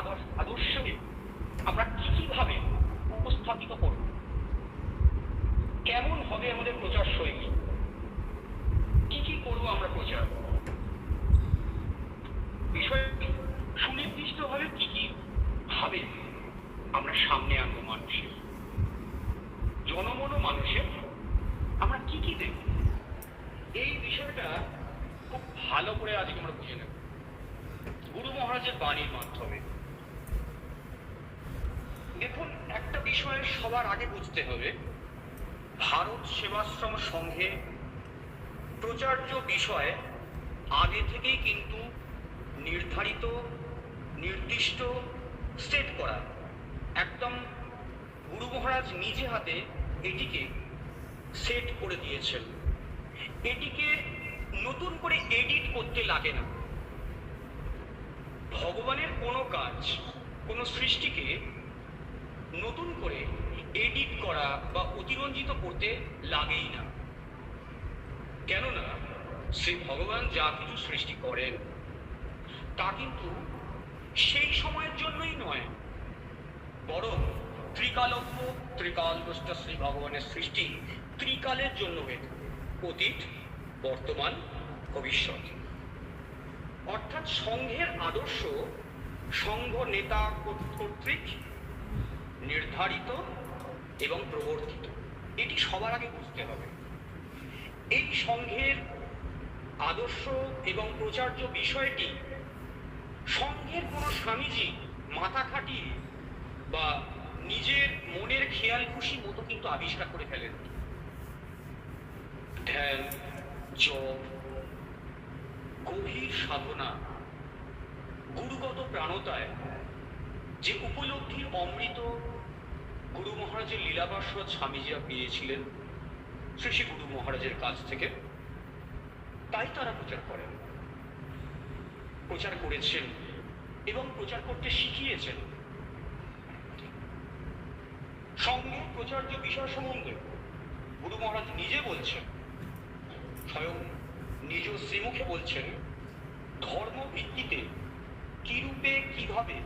আদর্শ আদর্শকে আমরা কি কীভাবে উপস্থাপিত করব? কেমন হবে আমাদের প্রচার শৈলী? কি কি করব আমরা প্রচার? বিষয়টি সুনির্দিষ্টভাবে কি কি ভাবে আমরা সামনে আনব মানুষের? জনমন মানুষের আমরা কি কি দেব? এই বিষয়টা খুব ভালো করে আজকে আমরা বুঝে নেব। গুরু মহারাজের বাণীর মাধ্যমে। দেখুন, একটা বিষয় সবার আগে বুঝতে হবে। ভারত সেবাশ্রম সংঘে প্রচার্য বিষয়ে আগে থেকেই কিন্তু নির্ধারিত, নির্দিষ্ট সেট করা। একদম গুরু মহারাজ নিজে হাতে এটিকে সেট করে দিয়েছেন। এটিকে নতুন করে এডিট করতে লাগে না। ভগবানের কোনো কাজ, কোনো সৃষ্টিকে নতুন করে এডিট করা বা অতিরঞ্জিত করতে লাগেই না কেননা, শ্রী ভগবান যা কিছু সৃষ্টি করেন, তা কিন্তু সেই সময়ের জন্যই নয়, বরং ত্রিকালজ্ঞ ত্রিকালগ্রস্ত শ্রী ভগবানের সৃষ্টি ত্রিকালের জন্য হয়ে থাকে। অতীত, বর্তমান, ভবিষ্যৎ অর্থাৎ সংঘের আদর্শ, সংঘ নেতা কর্তৃক নির্ধারিত এবং প্রবর্তিত। এটি সবার আগে বুঝতে হবে। এই সংঘের আদর্শ এবং প্রচার্য বিষয়টি সংঘের কোনো স্বামীজি মাথা খাটিয়ে বা নিজের মনের খেয়াল খুশি মতো কিন্তু আবিষ্কার করে ফেলেন। ধ্যান, জপ, গভীর সাধনা, গুরুগত প্রাণতায় যে উপলব্ধির অমৃত গুরু মহারাজের লীলাবাসদ স্বামীজিরা পেয়েছিলেন, শ্রী গুরু মহারাজের কাছ থেকে, তাই তারা প্রচার করেন। প্রচার করেছেন এবং প্রচার করতে শিখিয়েছেন। সঙ্গে প্রচার্য বিষয় সম্বন্ধে গুরু মহারাজ নিজে বলছেন, স্বয়ং নিজ শ্রীমুখে বলছেন ধর্ম ভিত্তিতে কিরূপে, কীভাবে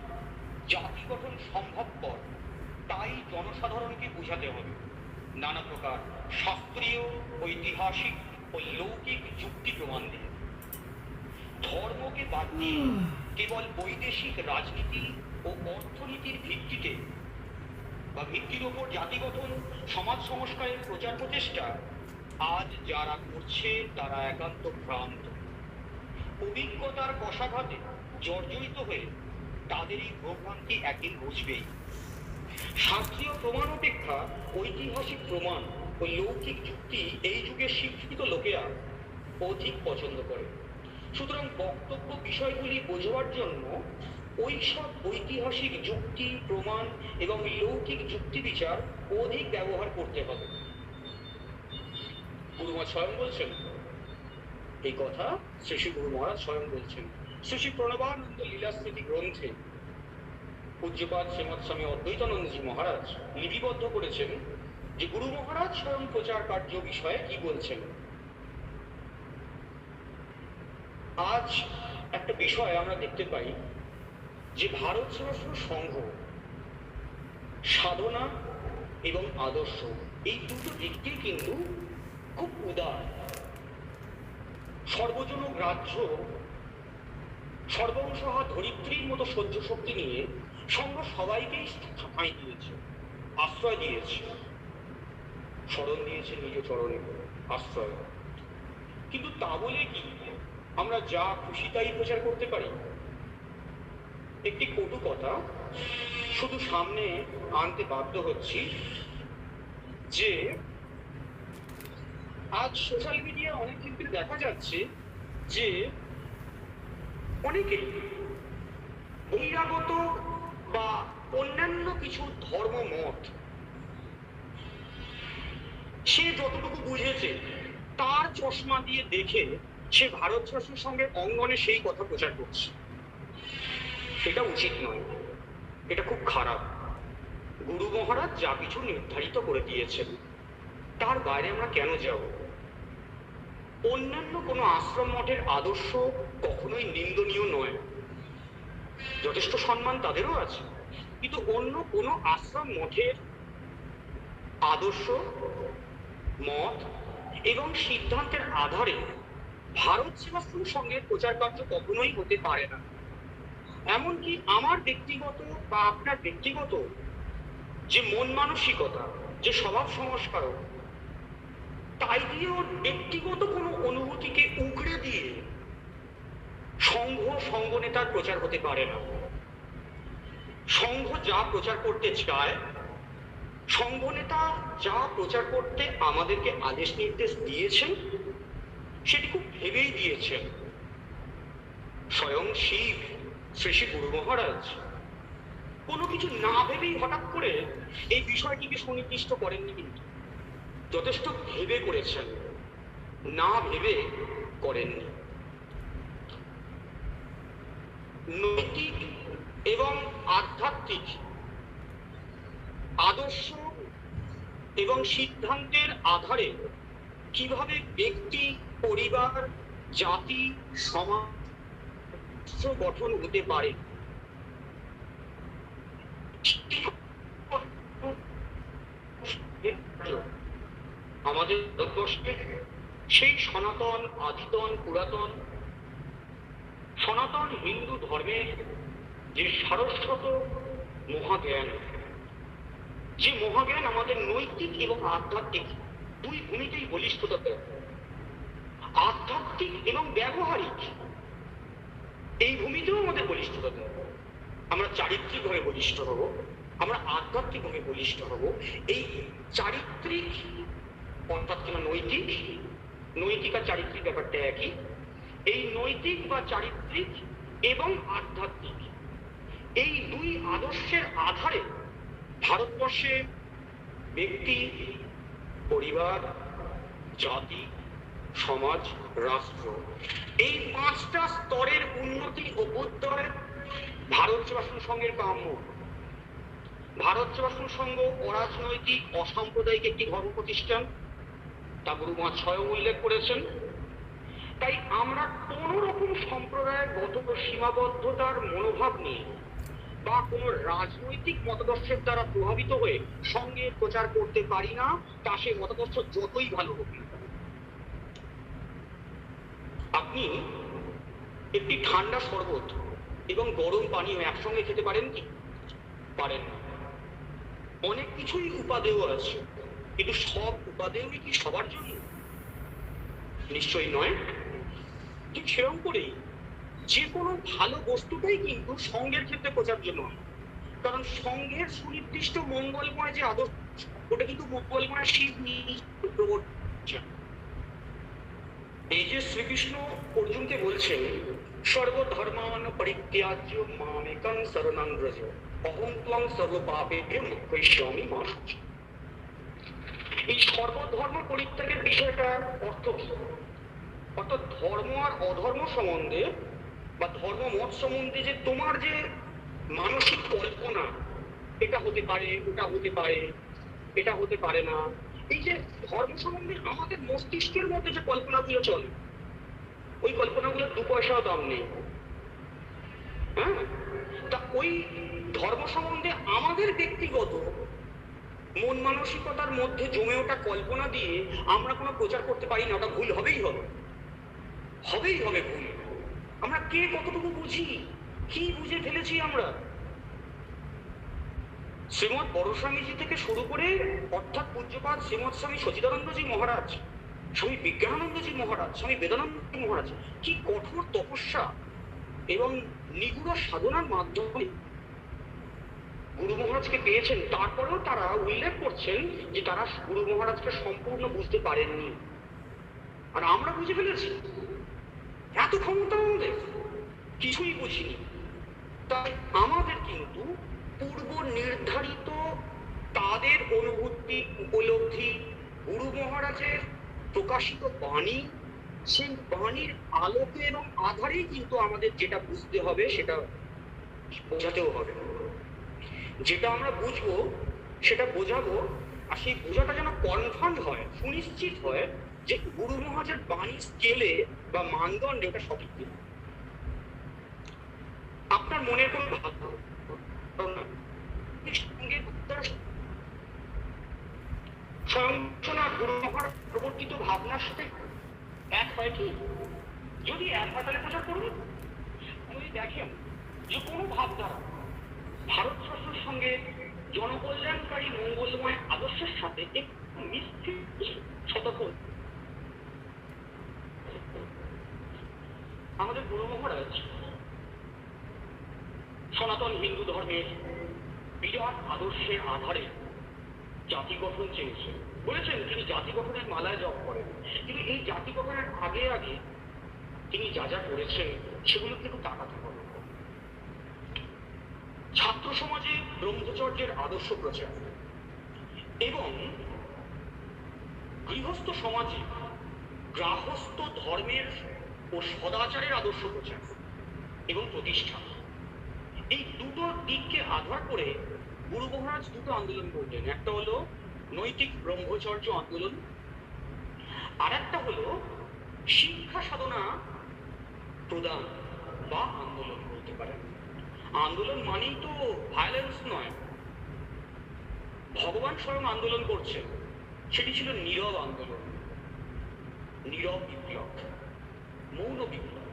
জাতি গঠন সম্ভবপর, তাই জনসাধারণকে বোঝাতে হবে। নানা প্রকার শাস্ত্রীয়, ঐতিহাসিক ও লৌকিক যুক্তি প্রমাণ দিয়ে। ধর্মকে বাদ দিয়ে কেবল বৈদেশিক রাজনীতি ও অর্থনীতির ভিত্তিতে বা ভিত্তির ওপর জাতি গঠন সমাজ সংস্কারের প্রচার প্রচেষ্টা, আজ যারা করছে তারা একান্ত ভ্রান্ত। অভিজ্ঞতার কষাঘাতে জর্জরিত হয়ে তাদের এই ভ্রভ্রান্তি একদিন বুঝবেই শাস্ত্রীয় প্রমাণ অপেক্ষা ঐতিহাসিক প্রমাণ ও লৌকিক যুক্তি এই যুগের শিক্ষিত লোকেরা অধিক পছন্দ করে। সুতরাং বক্তব্য বিষয়গুলি বোঝার জন্য ওই সব ঐতিহাসিক যুক্তি, প্রমাণ এবং লৌকিক যুক্তি বিচার অধিক ব্যবহার করতে হবে। গুরুমা স্বয়ং বলছেন, এই কথা শ্রী শ্রী গুরু মহারাজ স্বয়ং বলছেন। শ্রী প্রণবানন্দ লীলাস্মৃতি গ্রন্থে পূজ্যপাদ শ্রীমৎ স্বামী অদ্বৈতানন্দজি মহারাজ লিপিবদ্ধ করেছেন যে গুরু মহারাজ স্বয়ং প্রচার কার্য বিষয়ে কি বলছেন। আজ একটা বিষয় আমরা দেখতে পাই যে ভারত সেবাশ্রম সংঘ, সাধনা এবং আদর্শ, এই দুটো দিকটি কিন্তু খুব উদার। সর্বজন গ্রাহ্য সর্বংসহা ধরিত্রীর মতো সহ্য শক্তি নিয়ে সংঘ সবাইকেই ঠাঁই দিয়েছে, আশ্রয় দিয়েছে। স্মরণ দিয়েছে নিজ চরণে, আশ্রয়। কিন্তু তা বলে কি? আমরা যা খুশি তাই প্রচার করতে পারি? একটি কটু কথা শুধু সামনে আনতে বাধ্য হচ্ছি যে, আজ সোশ্যাল মিডিয়া অনেক ক্ষেত্রে দেখা যাচ্ছে যে অনেকেই বহিরাগত বা অন্যান্য কিছু ধর্ম মত সে যতটুকু বুঝেছে, তার চশমা দিয়ে দেখে সে ভারত শাসনের সঙ্গে অঙ্গনে সেই কথা প্রচার করছে। এটা উচিত নয়। এটা খুব খারাপ। গুরু মহারাজ যা কিছু নির্ধারিত করে দিয়েছেন, তার বাইরে আমরা কেন যাব? অন্যান্য কোনো আশ্রম মঠের আদর্শ কখনোই নিন্দনীয় নয়। যথেষ্ট সম্মান তাদেরও আছে। কিন্তু অন্য কোনো আশ্রম মঠের আদর্শ মত এবং সিদ্ধান্তের আধারে ভারত সেবাশ্রম সঙ্গে প্রচার কার্য কখনোই হতে পারে না। এমনকি আমার ব্যক্তিগত বা আপনার ব্যক্তিগত যে মন মানসিকতা, যে স্বভাব সংস্কারক তাই দিয়ে ওর ব্যক্তিগত কোনো অনুভূতিকে উগড়ে দিয়ে সংঘ সংঘ নেতার প্রচার হতে পারে না। সংঘ যা প্রচার করতে চায়, সংঘ নেতা যা প্রচার করতে আমাদেরকে আদেশ নির্দেশ দিয়েছেন, সেটি খুব ভেবেই দিয়েছেন। স্বয়ং শিব, শ্রী শ্রী গুরু মহারাজ। কোনো কিছু না ভেবেই হঠাৎ করে এই বিষয়টিকে সুনির্দিষ্ট করেননি কিন্তু। যথেষ্ট ভেবে করেছেন। না ভেবে করেননি। নৈতিক এবং আধ্যাত্মিক আদর্শ এবং সিদ্ধান্তের আধারে কীভাবে ব্যক্তি, পরিবার, জাতি, সমাজ গঠন হতে পারে। আমাদের ভারতবর্ষে সেই সনাতন, আদিতন, পুরাতন, সনাতন হিন্দু ধর্মের যে সারস্বত মহাজ্ঞান, যে মহাজ্ঞান আমাদের নৈতিক এবং আধ্যাত্মিক দুই ভূমিতেই বলিষ্ঠতা দেয়। আধ্যাত্মিক এবং ব্যবহারিক এই ভূমিতেও আমাদের বলিষ্ঠতা দেয়। আমরা চারিত্রিকভাবে বলিষ্ঠ হব, আমরা আধ্যাত্মিকভাবে বলিষ্ঠ হব, এই চারিত্রিক অর্থাৎ কিনা নৈতিক নৈতিক আর চারিত্রিক ব্যাপারটা একই। এই নৈতিক বা চারিত্রিক এবং আধ্যাত্মিক, এই দুই আদর্শের আধারে ভারতবর্ষে ব্যক্তি, পরিবার, জাতি, সমাজ, রাষ্ট্র, এই পাঁচটা স্তরের উন্নতি ও উত্তরে ভারত সেবাশ্রম সংঘের কাম্য। ভারত সেবাশ্রম সংঘ অরাজনৈতিক অসাম্প্রদায়িক একটি ধর্ম প্রতিষ্ঠান তা গুরুমা স্বয়ং উল্লেখ করেছেন। তাই আমরা কোন রকম সম্প্রদায়গত সীমাবদ্ধতার মনোভাব নিয়ে বা কোন রাজনৈতিক মতাদর্শের দ্বারা প্রভাবিত হয়ে সঙ্গে প্রচার করতে পারি না, তা সে মতাদর্শ যতই ভালো হোক আপনি একটি ঠান্ডা শরবত এবং গরম পানীয় একসঙ্গে খেতে পারেন কি? পারেন না। অনেক কিছুই উপাদেয় আছে। কিন্তু সব উপাদেয় কি সবার জন্য? নিশ্চয়ই নয়। ঠিক সেরকম করেই যে কোনো ভালো বস্তুটাই কিন্তু সঙ্গের ক্ষেত্রে প্রচার্য নয় কারণ সঙ্গের সুনির্দিষ্ট মঙ্গলময় যে আদর্শ, ওটা কিন্তু মঙ্গলময় শিব এই যে শ্রীকৃষ্ণ অর্জুনকে বলছেন সর্বধর্মান পরিত্যাজ্য মামেকং শরণাং ব্রজ অহং ত্বং সর্বপাপে মুখ্যৈষ্যামি মা শুচি। এই সর্বধর্ম পরিত্যাগের বিষয়টার অর্থ কি? অর্থাৎ ধর্ম আর অধর্ম সম্বন্ধে বা ধর্ম মত সম্বন্ধে যে তোমার যে মানসিক কল্পনা, এটা হতে পারে, ওটা হতে পারে, এটা হতে পারে না, এই যে ধর্ম সম্বন্ধে আমাদের মস্তিষ্কের মধ্যে যে কল্পনাগুলো চলে, ওই কল্পনাগুলোর দু পয়সাও দাম নেই। হ্যাঁ? তা ওই ধর্ম সম্বন্ধে আমাদের ব্যক্তিগত মন মানসিকতার মধ্যে জমে ওঠা কল্পনা দিয়ে আমরা কোনো প্রচার করতে পারি না, ওটা ভুল হবেই হবে। হবেই হবে ভুল। আমরা কে কতটুকু বুঝি? কি বুঝে ফেলেছি আমরা? শ্রীমৎ বড়স্বামীজি থেকে শুরু করে, অর্থাৎ পূজ্যপাত শ্রীমৎ স্বামী সচিদানন্দজি মহারাজ, স্বামী বিজ্ঞানানন্দজি মহারাজ, স্বামী বেদানন্দ মহারাজ, কি কঠোর তপস্যা এবং নিগুড় সাধনার মাধ্যমে গুরু মহারাজকে পেয়েছেন, তারপরেও তারা উল্লেখ করছেন যে তারা গুরু মহারাজকে সম্পূর্ণ বুঝতে পারেননি। আর আমরা বুঝে ফেলেছি, এত ক্ষমতা আমাদের, কিছুই বুঝিনি। তাই আমাদের কিন্তু পূর্ব নির্ধারিত তাদের অনুভূতি উপলব্ধি, গুরু মহারাজের প্রকাশিত বাণী, সেই বাণীর আলোকে এবং আধারেই কিন্তু আমাদের যেটা বুঝতে হবে সেটা বোঝাতেও হবে। যেটা আমরা বুঝব, সেটা বোঝাবো, আর সেই বোঝাটা যেন কনফার্ম হয়, সুনিশ্চিত হয় যে গুরু মহারাজের বাণী স্কেলে বা মানদণ্ডে ওটা সঠিক কিনা। আপনার মনের কোনো ভাবনা সঙ্গে গুরু প্রবর্তিত ভাবনার সাথে এক হয় কি? যদি এক হয় তাহলে প্রচার করুন। যদি দেখেন যে কোনো ভাবধারা ভারতবর্ষের সঙ্গে জনকল্যাণকারী মঙ্গলময় আদর্শের সাথে একটু মিশ্রিত সতর্ক আমাদের গুরু মহারাজ সনাতন হিন্দু ধর্মের বিরাট আদর্শের আধারে জাতি গঠন চেয়েছেন। বলেছেন, তিনি জাতি গঠনের মালায় জপ করেন। কিন্তু এই জাতি গঠনের আগে আগে তিনি যা যা করেছেন সেগুলো কিন্তু তাকাতে হবে। ছাত্র সমাজে ব্রহ্মচর্যের আদর্শ প্রচার। এবং গৃহস্থ সমাজে গ্রাহস্থ ধর্মের ও সদাচারের আদর্শ প্রচার এবং প্রতিষ্ঠা। এই দুটো দিককে আধার করে গুরু মহারাজ দুটো আন্দোলন করলেন। একটা হলো নৈতিক ব্রহ্মচর্য আন্দোলন আর একটা হলো শিক্ষা সাধনা প্রদান বা আন্দোলন বলতে পারেন। আন্দোলন মানেই তো ভায়োলেন্স নয়। ভগবান স্বয়ং আন্দোলন করছেন সেটি ছিল নীরব আন্দোলন। নীরব বিপ্লব, মৌন বিপ্লব।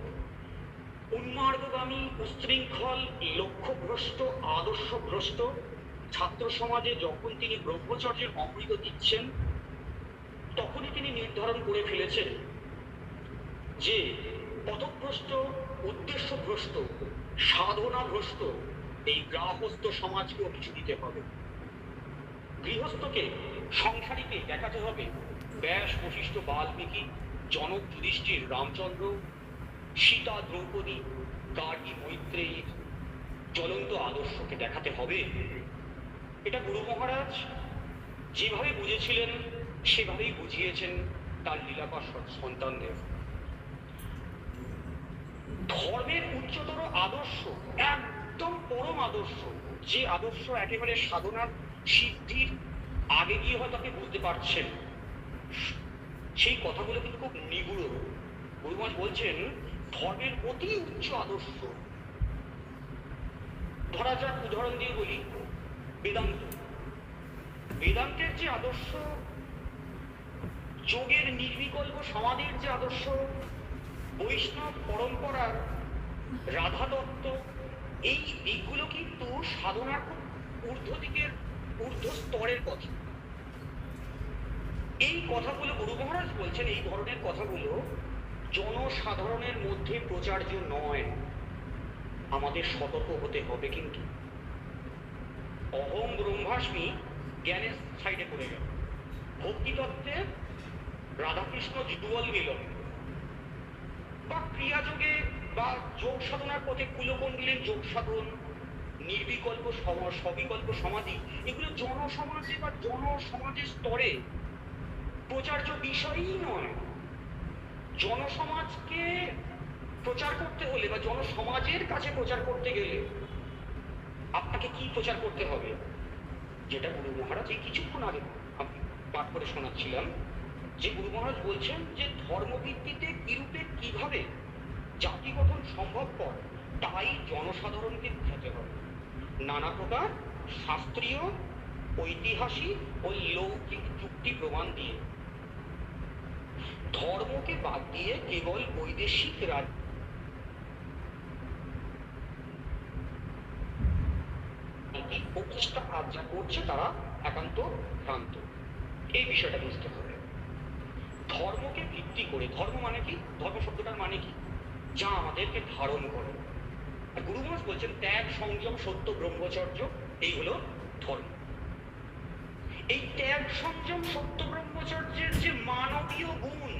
উন্মার্গগামী, উশৃঙ্খল, লক্ষ্যভ্রষ্ট, আদর্শভ্রষ্ট ছাত্র সমাজে যখন তিনি ব্রহ্মচর্যের অমৃত দিচ্ছেন, তখনই তিনি নির্ধারণ করে ফেলেছেন যে পথভ্রষ্ট, উদ্দেশ্যভ্রষ্ট সাধনাভ্রষ্ট এই গ্রাহস্থ সমাজকেও কিছু দিতে হবে। গৃহস্থকে সংসারীকে দেখাতে হবে ব্যাস বশিষ্ঠ বাল্মীকি, জনক যুধিষ্ঠির রামচন্দ্র, সীতা দ্রৌপদী, গার্গী মৈত্রেয়ীর জ্বলন্ত আদর্শকে দেখাতে হবে। এটা গুরু মহারাজ যেভাবে বুঝেছিলেন, সেভাবেই বুঝিয়েছেন তার লীলাকর সন্তানদের। ধর্মের উচ্চতর আদর্শ, একদম পরম আদর্শ। যে আদর্শ একেবারে সাধনার সিদ্ধির আগে গিয়ে হয়তো আপনি বুঝতে পারছেন। সেই কথাগুলো কিন্তু খুব নিগুড়। গুরুমাস বলছেন, ধর্মের অতি উচ্চ আদর্শ। ধরা যাক উদাহরণ দিয়ে বলি, বেদান্ত। বেদান্তের যে আদর্শ, যোগের নির্বিকল্প সমাধির যে আদর্শ বৈষ্ণব পরম্পরার রাধা দত্ত, এই দিকগুলো কিন্তু সাধনার খুব ঊর্ধ্ব দিকের ঊর্ধ্ব স্তরের কথা। এই কথাগুলো গুরু মহারাজ বলছেন, এই ধরনের কথাগুলো জনসাধারণের মধ্যে প্রচার্য নয়। আমাদের সতর্ক হতে হবে কিন্তু। অহং ব্রহ্মাস্মি জ্ঞানের সাইডে পড়ে গেল। ভক্তিতত্ত্বে রাধাকৃষ্ণ যুগল মিলন। বা ক্রিয়াযোগে বা যোগ সাধনার পথে কুলকণ্ডিলের যোগ সাধন, নির্বিকল্প সবিকল্প সমাধি, এগুলো জনসমাজে বা জনসমাজের স্তরে প্রচার্য বিষয়ই নয়। জনসমাজকে প্রচার করতে হলে বা জনসমাজের কাছে প্রচার করতে গেলে আপনাকে কি প্রচার করতে হবে? যেটা গুরু মহারাজ এই কিছুক্ষণ আগে পাঠ করে শোনাচ্ছিলাম। যে গুরু মহারাজ বলছেন যে ধর্মভিত্তিতে কিরূপে, কীভাবে জাতি গঠন সম্ভবপর, তাই জনসাধারণকে বুঝাতে হবে। নানা প্রকার শাস্ত্রীয়, ঐতিহাসিক ও লৌকিক যুক্তি প্রমাণ দিয়ে। ধর্মকে বাদ দিয়ে কেবল বৈদেশিক রাজ প্রতিষ্ঠা কাজ যা করছে তারা একান্ত ভ্রান্ত। এই বিষয়টা বুঝতে হবে। ধর্মকে ভিত্তি করে, ধর্ম মানে কি? ধর্ম শব্দটার মানে কি? যা আমাদেরকে ধারণ করে। গুরু মহারাজ বলছেন, ত্যাগ, সংযম, সত্য, ব্রহ্মচর্য, এই হলো ধর্ম। এই ত্যাগ, সংযম, সত্য, ব্রহ্মচর্যের যে মানবীয় গুণ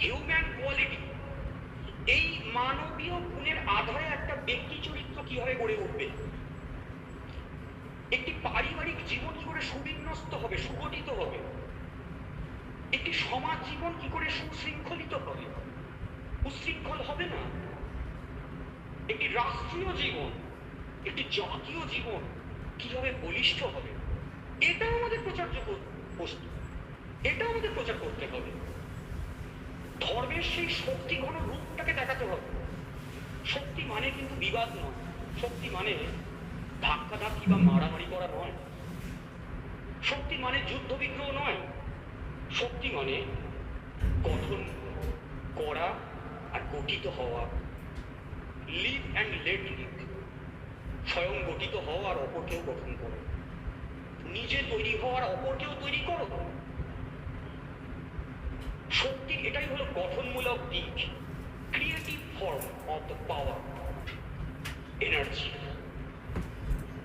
হিউম্যান কোয়ালিটি এই মানবীয় গুণের আধারে একটা ব্যক্তি চরিত্র কীভাবে গড়ে উঠবে? একটি পারিবারিক জীবন কি করে সুবিন্যস্ত হবে, সুগঠিত হবে? একটি সমাজ জীবন কি করে সুশৃঙ্খলিত হবে? উশৃঙ্খল হবে না? একটি রাষ্ট্রীয় জীবন, একটি জাতীয় জীবন কীভাবে বলিষ্ঠ হবে? এটা আমাদের প্রচার্য বস্তু। এটা আমাদের প্রচার করতে হবে। ধর্মের সেই শক্তি ঘন রূপটাকে দেখাতে হবে। শক্তি মানে কিন্তু বিবাদ নয়। শক্তি মানে ধাক্কাধাক্কি বা মারামারি করা নয়। শক্তি মানে যুদ্ধ বিগ্রহ নয়। শক্তি মানে গঠন করা আর গঠিত হওয়া। লিভ অ্যান্ড লেট লিভ স্বয়ং গঠিত হওয়া আর অপরকেও গঠন করো। নিজে তৈরি হওয়ার অপরকেও তৈরি করো। শক্তি এটাই হলো গঠনমূলক দিক। Creative form of the power energy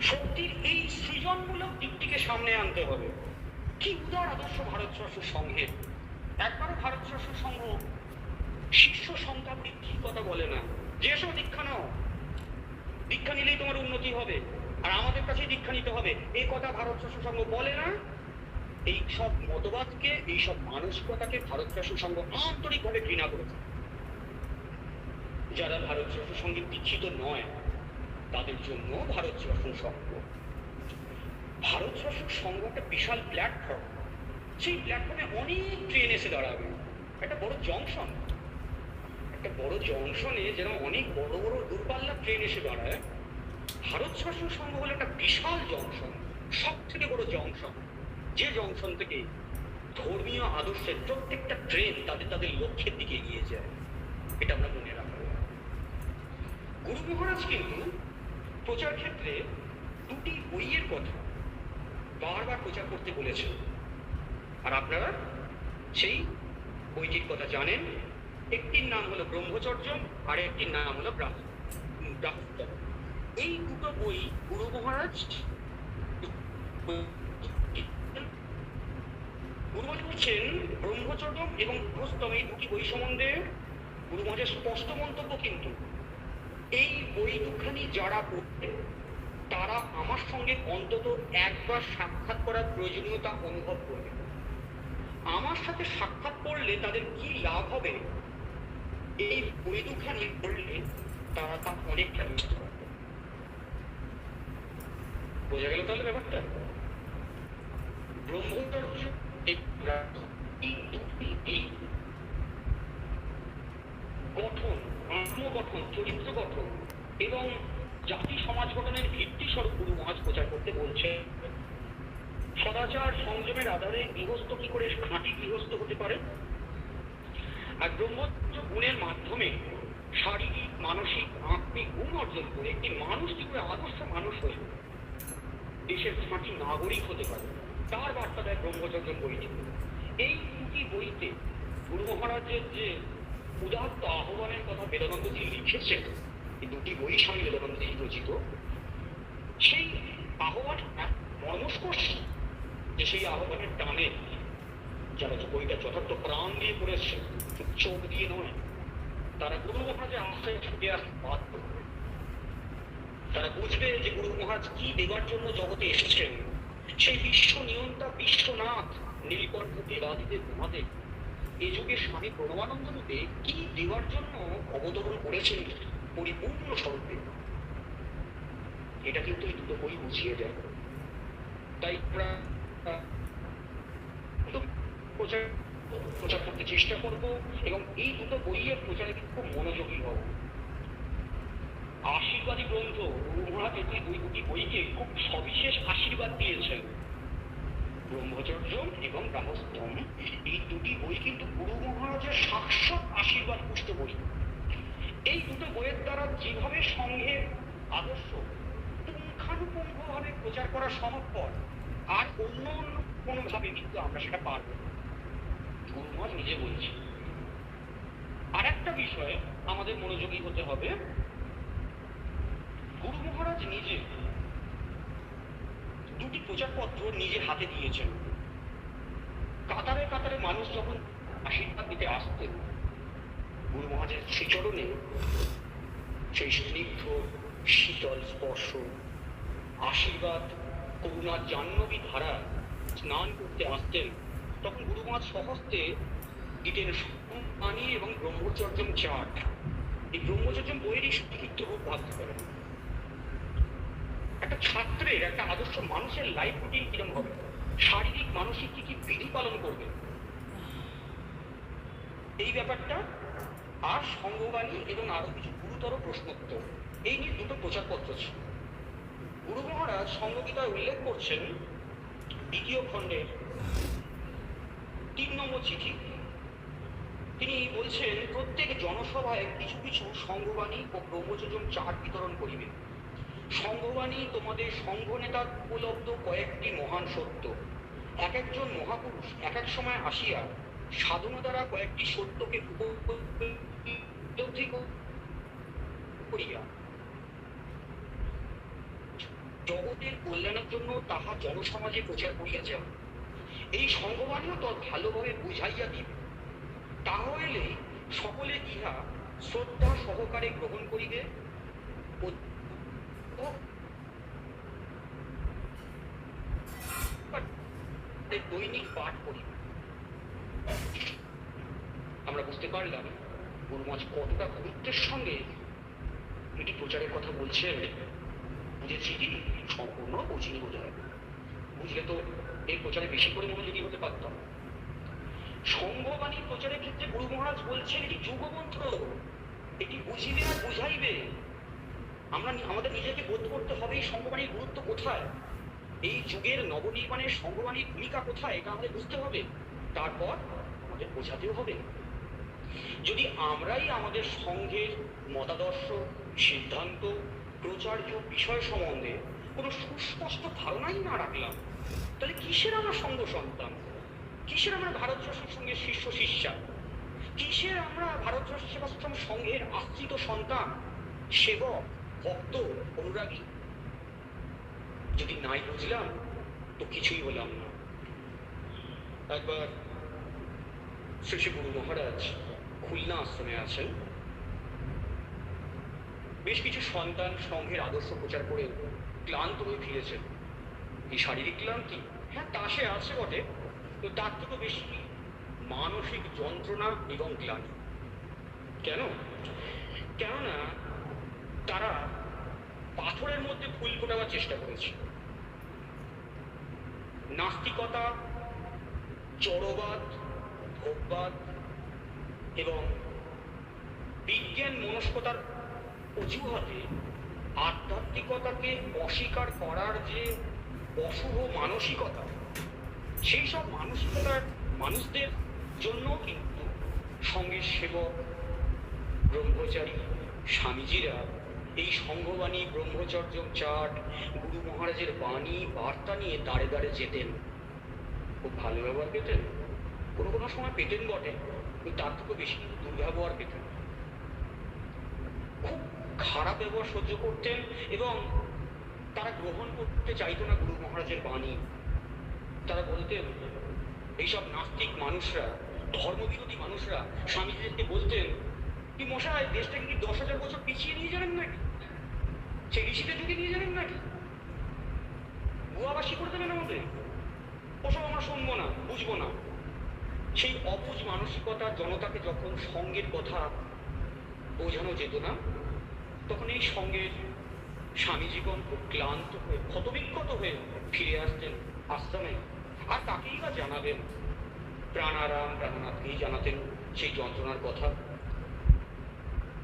শক্তির এই সৃজনমূলক দিকটিকে সামনে আনতে হবে। কি আদর্শ ভারত সরস্ব সংঘের। একবারও ভারত সরস্ব সংঘ শিষ্য সংখ্যা বৃদ্ধির কথা বলে না। যে এসব দীক্ষা নাও, দীক্ষা নিলেই তোমার উন্নতি হবে। আর আমাদের কাছে দীক্ষা নিতে হবে। এই কথা ভারত সরস্ব সংঘ বলে না। এই সব মতবাদকে, এই সব মানসিকতাকে ভারত সরস্ব সংঘ আন্তরিকভাবে ঘৃণা করেছে। যারা ভারত সরস্ব সঙ্গে দীক্ষিত নয়, তাদের জন্য ভারত শাসন সংঘ ভারত শাসন সংঘ একটা বিশাল প্ল্যাটফর্ম সেই প্ল্যাটফর্মে অনেক ট্রেন এসে দাঁড়াবে। একটা বড় জংশন একটা বড় জংশনে যেন অনেক বড় বড় দূরপাল্লার ট্রেন এসে দাঁড়ায়। ভারত শাসন সংঘ হলো একটা বিশাল জংশন সব থেকে বড় জংশন যে জংশন থেকে ধর্মীয় আদর্শের প্রত্যেকটা ট্রেন তাদের তাদের লক্ষ্যের দিকে এগিয়ে যায়। এটা আমরা মনে রাখব। গুরু মহারাজ কিন্তু প্রচার ক্ষেত্রে দুটি বইয়ের কথা বারবার প্রচার করতে বলেছেন আর আপনারা সেই বইটির কথা জানেন, একটির নাম হলো ব্রহ্মচর্য আর একটির নাম হলো এই দুটো বই গুরু মহারাজ গুরু মহারাজ বলছেন, ব্রহ্মচর্য এবং গৃহস্থম এই দুটি বই সম্বন্ধে গুরু মহারাজের স্পষ্ট মন্তব্য কিন্তু। এই বই দুখানি যারা পড়বে তারা আমার সঙ্গে অন্তত একবার সাক্ষাৎ করার প্রয়োজনীয়তা অনুভব করবে। আমার সাথে সাক্ষাৎ করলে তাদের কি লাভ হবে? এই বই দুখানি পড়লে তারা তা অনেকটা বুঝতে পারবে। বোঝা গেল তাহলে ব্যাপারটা? ব্রহ্মচর্য গঠন, আত্মগঠন, চরিত্র গঠন এবং জাতি সমাজ গঠনের ভিত্তি স্বরূপ গুরু মহাজ প্রচার করতে বলছে, সদাচার সংযমের আধারে গৃহস্থ কি করে খাঁটি গৃহস্থ হতে পারে? আর ব্রহ্মচর্য গুণের মাধ্যমে শারীরিক, মানসিক, আত্মিক গুণ অর্জন করে একটি মানুষ কি করে আদর্শ মানুষ হয়ে দেশের খাঁটি নাগরিক হতে পারে। তার বার্তা দেয় ব্রহ্মচর্য বইটি এই দুটি বইতে গুরু মহারাজের যে উদাত্ত আহ্বানের কথা বেদানন্দজি লিখেছেন, এই দুটি বই স্বামী বেদানন্দজি রচিত, সেই আহ্বান মর্মস্পর্শ। যে সেই আহ্বানের টানে যারা যে বইটা যথার্থ প্রাণ দিয়ে পড়েছে, চোখ দিয়ে নয়, তারা গুরু মহারাজের আশ্রয় ছুটে আসতে বাধ্য তারা বুঝবে যে গুরু মহারাজ কি দেবার জন্য জগতে এসেছেন। সেই বিশ্ব নিয়ন্তা বিশ্বনাথ, নীলকণ্ঠ দেবাদিদের মহাদেব এই যুগে স্বামী প্রণবানন্দ রূপে কি দেওয়ার জন্য অবতরণ করেছেন, পরিপূর্ণ স্বরূপে। এটা কিন্তু এই দুটো বই বুঝিয়ে যায়। তাই প্রচার করতে চেষ্টা করব এবং এই দুটো বইয়ের প্রচারে কিন্তু খুব মনোযোগী হব। আশীর্বাদী গ্রন্থ গুরু মহারাজ এটি ওই দুটি বইকে খুব সবিশেষ আশীর্বাদ দিয়েছেন। ব্রহ্মচর্য এবং গ্রাহস্থম এই দুটি বই কিন্তু গুরু মহারাজের সাক্ষাৎ আশীর্বাদ পুষ্ট বই। এই দুটো বইয়ের দ্বারা যেভাবে সংঘের আদর্শ পুঙ্খানুপুঙ্খভাবে প্রচার করা সম্ভবপর আর অন্য অন্য কোনোভাবে কিন্তু আমরা সেটা পারব গুরু নিজে বলছে। আর একটা বিষয়ে আমাদের মনোযোগী হতে হবে। গুরু মহারাজ নিজে দুটি প্রচারপত্র নিজে হাতে দিয়েছেন। কাতারে কাতারে মানুষ যখন আশীর্বাদ দিতে আসতেন, গুরু মহারাজের শ্রীচরণে সেই স্নিগ্ধ, শীতল স্পর্শ আশীর্বাদ করুণার জাহ্নবী ধারা স্নান করতে আসতেন, তখন গুরু মহারাজ সহস্তে দিতেন পানি এবং ব্রহ্মচর্যম চাট। এই ব্রহ্মচর্যম বইয়েরই সংক্ষিপ্ত রূপ ভাবতে পারেন একটা ছাত্রের, একটা আদর্শ মানুষের লাইফ রুটিন কিরম হবে? শারীরিক, মানসিক কি কি বিধি পালন করবে? এই ব্যাপারটা আর সঙ্গবাণী এবং আরও কিছু গুরু গুরুতর প্রশ্নোত্তর। এই নিয়ে দুটো প্রচারপত্র ছিল। গুরু মহারাজ সঙ্গগীতায় উল্লেখ করছেন দ্বিতীয় খণ্ডের তিন নম্বর চিঠি। তিনি বলছেন, প্রত্যেক জনসভায় কিছু কিছু সংঘবাণী ও ব্রহ্মযোজন চার বিতরণ করিবে। সংঘবাণী তোমাদের সংঘ নেতার উপলব্ধ কয়েকটি মহান সত্য। এক একজন মহাপুরুষ এক এক সময় আসিয়া সাধনা দ্বারা কয়েকটি সত্যকে উপলব্ধি করিয়া জগতের কল্যাণের জন্য তাহা জনসমাজে প্রচার করিয়াছেন এই সংঘবাণীও তৎ ভালোভাবে বুঝাইয়া দিবে। তা হইলে সকলে ইহা শ্রদ্ধা সহকারে গ্রহণ করিবে। দৈনিক পাঠ করিবে। আমরা বুঝতে পারলাম গুরুমাজ কতটা গুরুত্বের সঙ্গে এটি প্রচারের কথা বলছেন। বুঝেছি কি? সম্পূর্ণ বুঝিনি বোঝা বুঝলে তো এই প্রচারে বেশি করে মনোযোগী হতে পারতাম। সংঘবাণী প্রচারের ক্ষেত্রে গুরু মহারাজ বলছেন, এটি যুগমন্ত্র। এটি বুঝিবে আর বুঝাইবে। আমরা আমাদের নিজেকে বোধ করতে হবে এই সংঘবাণীর গুরুত্ব কোথায়? এই যুগের নবনির্মাণের সংঘবাণীর ভূমিকা কোথায়? এটা আমাদের বুঝতে হবে। তারপর আমাদের বোঝাতেও হবে। যদি আমরাই আমাদের সংঘের মতাদর্শ, সিদ্ধান্ত, প্রচার্য, বিষয় সম্বন্ধে কোনো সুস্পষ্ট ধারণাই না রাখলাম। তাহলে কিসের আমরা সঙ্গ সন্তান? কিসের আমরা ভারতবর্ষের সঙ্গে শিষ্য শিষ্যা? কিসের আমরা ভারতবর্ষ সেবাশ্রম সংঘের আশ্রিত সন্তান, সেবক, ভক্ত, অনুরাগী? যদি নাই বুঝলাম, তো কিছুই হলাম না। একবার শ্রী গুরু মহারাজ খুলনা আশ্রমে আছেন। বেশ কিছু সন্তান সংঘের আদর্শ প্রচার করে ক্লান্ত হয়ে ফিরেছেন। এই শারীরিক ক্লান্তি হ্যাঁ তা সে আছে বটে। তো তার থেকে বেশি মানসিক যন্ত্রণা এবং গ্লানি। কেন? কেননা তারা পাথরের মধ্যে ফুল ফোটাবার চেষ্টা করেছে। নাস্তিকতা জড়বাদ ভোগবাদ এবং বিজ্ঞান মনস্কতার অজুহাতে আধ্যাত্মিকতাকে অস্বীকার করার যে অশুভ মানসিকতা, সেই সব মানসিকতার মানুষদের জন্য কিন্তু সঙ্গের সেবক, ব্রহ্মচারী, স্বামীজিরা এই সংঘবাণী ব্রহ্মচর্য চাট, গুরু মহারাজের বাণী, বার্তা নিয়ে দাঁড়ে দাঁড়ে যেতেন। খুব ভালো ব্যবহার পেতেন। কোনো কোনো সময় পেতেন বটে, কিন্তু তার থেকেও বেশি দুর্ব্যবহার পেতেন। খুব খারাপ ব্যবহার সহ্য করতেন এবং তারা গ্রহণ করতে চাইতো না গুরু মহারাজের বাণী। তারা বলতেন, এইসব নাস্তিক মানুষরা, ধর্মবিরোধী মানুষরা স্বামীজিদেরকে বলতেন কি, মশাই, দেশটাকে কি দশ হাজার বছর পিছিয়ে নিয়ে যাবেন নাকি? সেই ঋষিদের যুগে নিয়ে যাবেন নাকি? গুয়াবাসী করে দেবেন আমাদের? ওসব আমরা শুনব না, বুঝব না। সেই অবুঝ মানসিকতা জনতাকে যখন সঙ্গের কথা বোঝানো যেত না তখন এই সঙ্গের স্বামীজীবন খুব ক্লান্ত হয়ে, ক্ষতবিক্ষত হয়ে ফিরে আসতেন আশ্রমে। আর তাকেই বা জানাবেন? প্রাণারাম প্রাণনাথকেই জানাতেন সেই যন্ত্রণার কথা।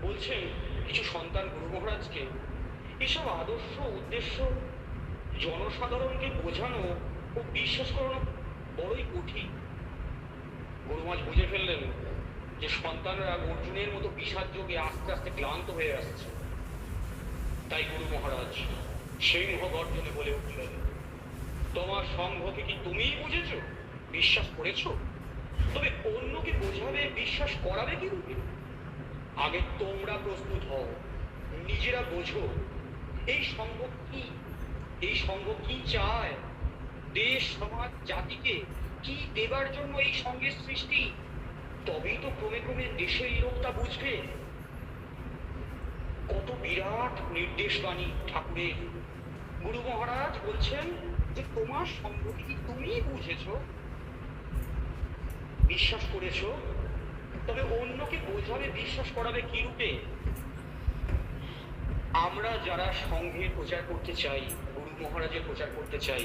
বলছেন, কিছু সন্তান গুরু মহারাজকে, এসব আদর্শ উদ্দেশ্য জনসাধারণকে বোঝানো ও বিশ্বাস করানো বড়ই কঠিন। গুরু মহারাজ বুঝে ফেললেন যে সন্তানরা অর্জুনের মতো বিষাদ যোগে আস্তে আস্তে ক্লান্ত হয়ে আসছে। তাই গুরু মহারাজ সিংহ গর্জনে বলে উঠলেন, তোমার সংঘকে কি তুমিই বুঝেছ? বিশ্বাস করেছ? তবে অন্যকে বোঝাবে, বিশ্বাস করাবে কি রূপে? আগে তোমরা প্রস্তুত হও, নিজেরা বোঝো, এই সংঘ কি? এই সংঘ কি চায়? দেশ, সমাজ, জাতিকে কি দেবার জন্য এই সঙ্গের সৃষ্টি? তবেই তো ক্রমে ক্রমে দেশের লোক তা বুঝবে। কত বিরাট নির্দেশ বাণী ঠাকুরের গুরু মহারাজ বলছেন যে, তোমার কি তুমি বুঝেছ? বিশ্বাস করেছ? তবে অন্যকে বোঝাবে, বিশ্বাস করাবে কি রূপে? আমরা যারা সংঘের প্রচার করতে চাই, গুরু মহারাজের প্রচার করতে চাই,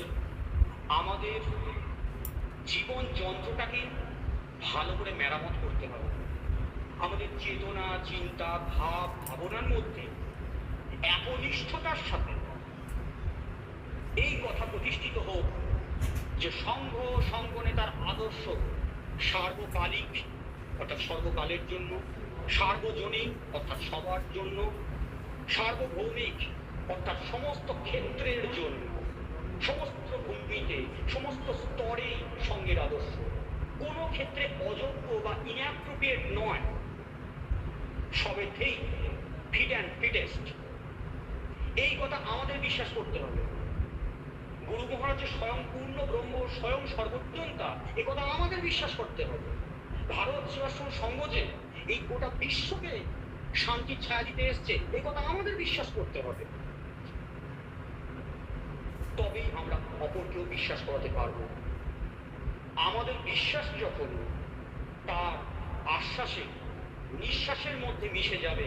আমাদের জীবন যন্ত্রটাকে ভালো করে মেরামত করতে হবে। আমাদের চেতনা, চিন্তা, ভাব, ভাবনার মধ্যে একনিষ্ঠতার সাথে এই কথা প্রতিষ্ঠিত হোক যে সংঘ সংঘ নেতার আদর্শ সার্বকালিক, অর্থাৎ সর্বকালের জন্য, সার্বজনীন, অর্থাৎ সবার জন্য, সার্বভৌমিক, অর্থাৎ সমস্ত ক্ষেত্রের জন্য, সমস্ত ভূমিতে, সমস্ত স্তরেই সঙ্গের আদর্শ। কোনো ক্ষেত্রে অযোগ্য বা ইনঅ্যাপ্রোপ্রিয়েট নয়। সবেতেই ফিট অ্যান্ড ফিটেস্ট এই কথা আমাদের বিশ্বাস করতে হবে। গুরু মহারাজের স্বয়ং পূর্ণ ব্রহ্ম, স্বয়ং সর্বজ্ঞতা এ কথা আমাদের বিশ্বাস করতে হবে। ভারত সেবাশ্রম সংঘ যে এই গোটা বিশ্বকে শান্তির ছায়া দিতে এসছে এই কথা আমাদের বিশ্বাস করতে হবে। তবেই আমরা অপরকেও বিশ্বাস করাতে পারব। আমাদের বিশ্বাস যখন, তার আশ্বাসে নিঃশ্বাসের মধ্যে মিশে যাবে,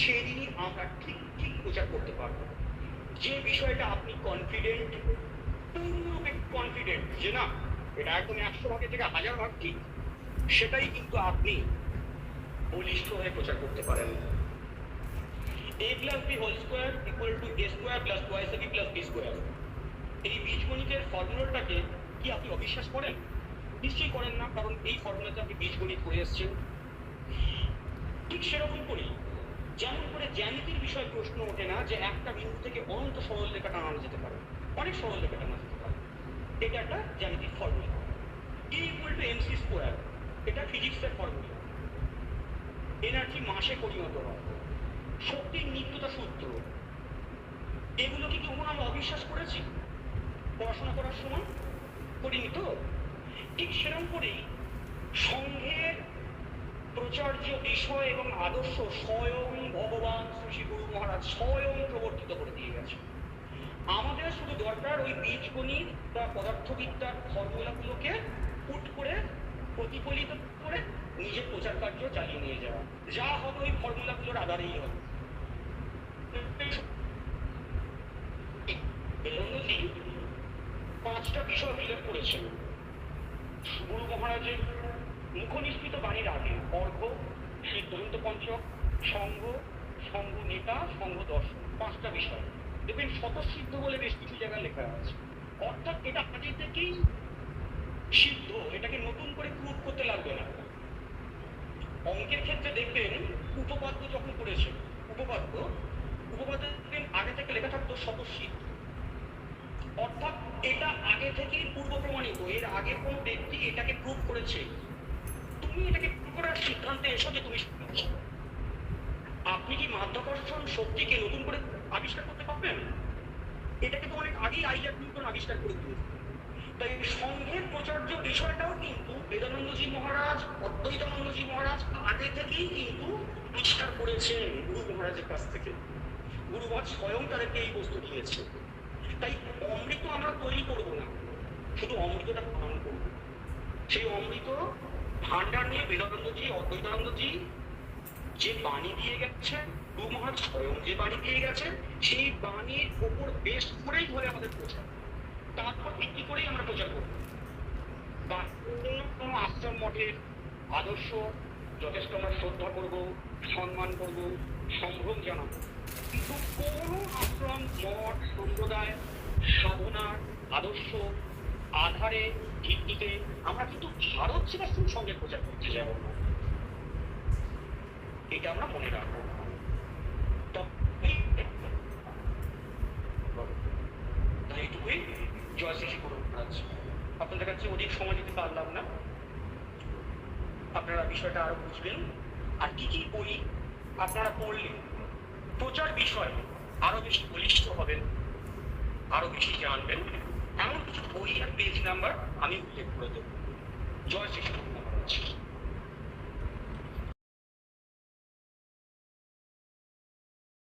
সেদিনই আমরা ঠিক ঠিক প্রচার করতে পারব। যে বিষয়টা আপনি কনফিডেন্ট পূর্ণরূপে কনফিডেন্ট যে না, এটা একদম একশো ভাগের থেকে হাজার ভাগ ঠিক, সেটাই কিন্তু আপনি বলিষ্ঠ হয়ে প্রচার করতে পারেন। A plus B whole square equal to A square plus twice B plus B square এই বীজগণিতের ফর্মুলাটাকে কি আপনি অবিশ্বাস করেন? নিশ্চয়ই করেন না, কারণ এই ফর্মুলাতে আপনি বীজগণিত করে এসেছেন। ঠিক সেরকম করি। যেমন করে জ্যামিতির বিষয়ে প্রশ্ন ওঠে না যে একটা বিন্দু থেকে অনন্ত সরল রেখা টানানো যেতে পারে। অনেক সরল রেখা টানা যেতে পারে। এটা একটা জ্যামিতিক formula E equal to MC square এটা ফিজিক্সের ফর্মুলা এনার্জি মাসে পরিণত হয়। শক্তির নিত্যতা সূত্র। এগুলো কি কখনো আমরা অবিশ্বাস করেছি? পড়াশোনা করার সময়? করিনি তো? ঠিক সেরকম করেই সংঘের প্রচার্য বিষয় এবং আদর্শ স্বয়ং ভগবান শ্রী গুরু মহারাজ স্বয়ং প্রবর্তিত করে দিয়ে গেছে। আমাদের শুধু দরকার ওই বীজগণিত বা পদার্থবিদ্যার ফর্মুলাগুলোকে পুট করে, প্রতিফলিত করে নিজের প্রচার কার্য চালিয়ে নিয়ে যাওয়া। যা হবে ওই ফর্মুলাগুলোর আধারেই হবে। পাঁচটা বিষয় উল্লেখ করেছেন। গুরু মহারাজের মুখনিষ্ঠিত বাণীর আগে অর্ঘ সিদ্ধান্ত পঞ্চক সংঘ সংঘ নেতা সংঘ দর্শন, পাঁচটা বিষয়। দেখবেন স্বতঃসিদ্ধ বলে বেশ কিছু জায়গায় লেখা আছে। অর্থাৎ এটা আগে থেকেই সিদ্ধ, এটাকে নতুন করে প্রুভ করতে লাগবে না। অঙ্কের ক্ষেত্রে দেখবেন উপপাদ্য যখন করেছে উপপাদ্য উপপাদ্য দেখবেন আগে থেকে লেখা থাকতো স্বতঃসিদ্ধ। অর্থাৎ এটা আগে থেকেই পূর্ব প্রমাণিত, এর আগে কোন ব্যক্তি এটাকে প্রুভ করেছে তুমি এটাকে করার সিদ্ধান্তে এসো যে তুমি। আপনি কি মাধ্যাকর্ষণ শক্তিকে নতুন করে আবিষ্কার করতে পারবেন? এটাকে তো অনেক আগেই আইজাক নিউটন আবিষ্কার করে দিয়েছে। তাই সংঘের প্রচার্য বিষয়টাও কিন্তু বেদানন্দজি মহারাজ, অদ্বৈতানন্দজি মহারাজ আগে থেকেই কিন্তু আবিষ্কার করেছেন গুরু মহারাজের কাছ থেকে। গুরু মহারাজ স্বয়ং তাদেরকে এই বস্তু দিয়েছে। তাই অমৃত আমরা তৈরি করব না, শুধু অমৃতটা পান করব। সেই অমৃত ভান্ডার নিয়ে বেদানন্দজি অদ্বৈতানন্দজি যে বাণী দিয়ে গেছে গুরু মহারাজ স্বয়ং যে বাণী দিয়ে গেছে, সেই বাণীর উপর বেশ করেই ধরে আমাদের প্রচার। তারপর ভিত্তি করেই আমরা প্রচার করব? বা অন্য কোনো আশ্রম মঠের আদর্শ যথেষ্ট আমরা শ্রদ্ধা করব, সম্মান করব সম্ভ্রম জানাব। কিন্তু কোনো আশ্রম, মঠ, সম্প্রদায়, সাধনার আদর্শ, আধারে ভিত্তিতে আমরা কিন্তু ভারত সেবাশ্রম সঙ্গে প্রচার করতে যাব এটা আমরা মনে রাখব। এইটুকুই জয় শ্রী গুরু মহারাজ আপনাদের কাছে অধিক সময় দিতে পারলাম না। আপনারা বিষয়টা আরও বুঝবেন। আর কি কি বই আপনারা পড়লেন? প্রচার বিষয় আরও বেশি বলিষ্ঠ হবেন, আরও বেশি জানবেন। এমন কিছু বইয়ের পেজ নাম্বার আমি উল্লেখ করে দেবো। জয় শ্রী